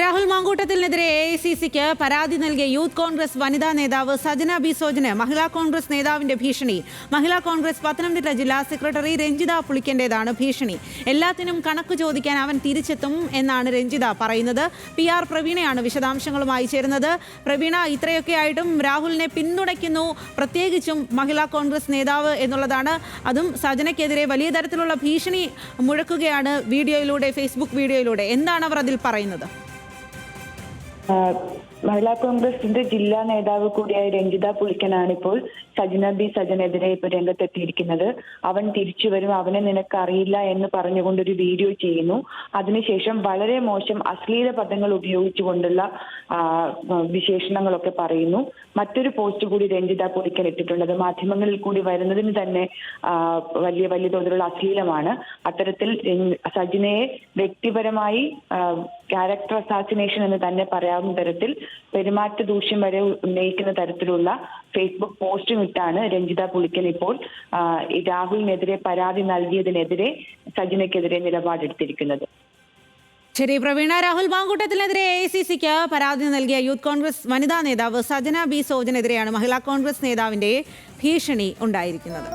രാഹുൽ മാങ്കൂട്ടത്തിനെതിരെ A I C സിക്ക് പരാതി നൽകിയ യൂത്ത് കോൺഗ്രസ് വനിതാ നേതാവ് സജന ബി സോജന് മഹിളാ കോൺഗ്രസ് നേതാവിന്റെ ഭീഷണി. മഹിളാ കോൺഗ്രസ് പത്തനംതിട്ട ജില്ലാ സെക്രട്ടറി രഞ്ജിത പുളിക്കന്റേതാണ് ഭീഷണി. എല്ലാത്തിനും കണക്ക് ചോദിക്കാൻ അവൻ തിരിച്ചെത്തും എന്നാണ് രഞ്ജിത പറയുന്നത്. പി ആർ പ്രവീണയാണ് വിശദാംശങ്ങളുമായി ചേരുന്നത്. പ്രവീണ ഇത്രയൊക്കെ ആയിട്ടും രാഹുലിനെ പിന്തുണയ്ക്കുന്നു. പ്രത്യേകിച്ചും മഹിളാ കോൺഗ്രസ് നേതാവ് എന്നുള്ളതാണ്. അതും സജനയ്ക്കെതിരെ വലിയ തരത്തിലുള്ള ഭീഷണി മുഴക്കുകയാണ് വീഡിയോയിലൂടെ ഫേസ്ബുക്ക് വീഡിയോയിലൂടെ. എന്താണ് അവർ അതിൽ പറയുന്നത്? മഹിളാ കോൺഗ്രസിന്റെ ജില്ലാ നേതാവ് കൂടിയായ രഞ്ജിത പുളിക്കനാണ് ഇപ്പോൾ സജന ബി സജനെതിരെ ഇപ്പൊ രംഗത്തെത്തിയിരിക്കുന്നത്. അവൻ തിരിച്ചു വരും അവനെ നിനക്ക് അറിയില്ല എന്ന് പറഞ്ഞുകൊണ്ട് ഒരു വീഡിയോ ചെയ്യുന്നു. അതിനുശേഷം വളരെ മോശം അശ്ലീല പദങ്ങൾ ഉപയോഗിച്ചുകൊണ്ടുള്ള വിശേഷണങ്ങളൊക്കെ പറയുന്നു. മറ്റൊരു പോസ്റ്റ് കൂടി രഞ്ജിത പുളിക്കൻ ഇട്ടിട്ടുണ്ട് മാധ്യമങ്ങളിൽ കൂടി വരുന്നതിന് തന്നെ വലിയ വലിയ തോതിലുള്ള അശ്ലീലമാണ്. അത്തരത്തിൽ സജിനയെ വ്യക്തിപരമായി ക്യാരക്ടർ അസാസിനേഷൻ എന്ന് തന്നെ പറയാവുന്ന തരത്തിൽ പെരുമാറ്റ ദൂഷ്യം വരെ ഉന്നയിക്കുന്ന തരത്തിലുള്ള ഫേസ്ബുക്ക് പോസ്റ്റും ഇട്ടാണ് രഞ്ജിത പുളിക്കൻ ഇപ്പോൾ രാഹുലിനെതിരെ പരാതി നൽകിയതിനെതിരെ സജിനയ്ക്കെതിരെ നിലപാടെടുത്തിരിക്കുന്നത്. ശരി പ്രവീണ രാഹുൽ മാങ്കൂട്ടത്തിനെതിരെ എ സി സിക്ക് പരാതി നൽകിയ യൂത്ത് കോൺഗ്രസ് വനിതാ നേതാവ് സജന ബി സോജനെതിരെയാണ് മഹിളാ കോൺഗ്രസ് നേതാവിന്റെ ഭീഷണി ഉണ്ടായിരിക്കുന്നത്.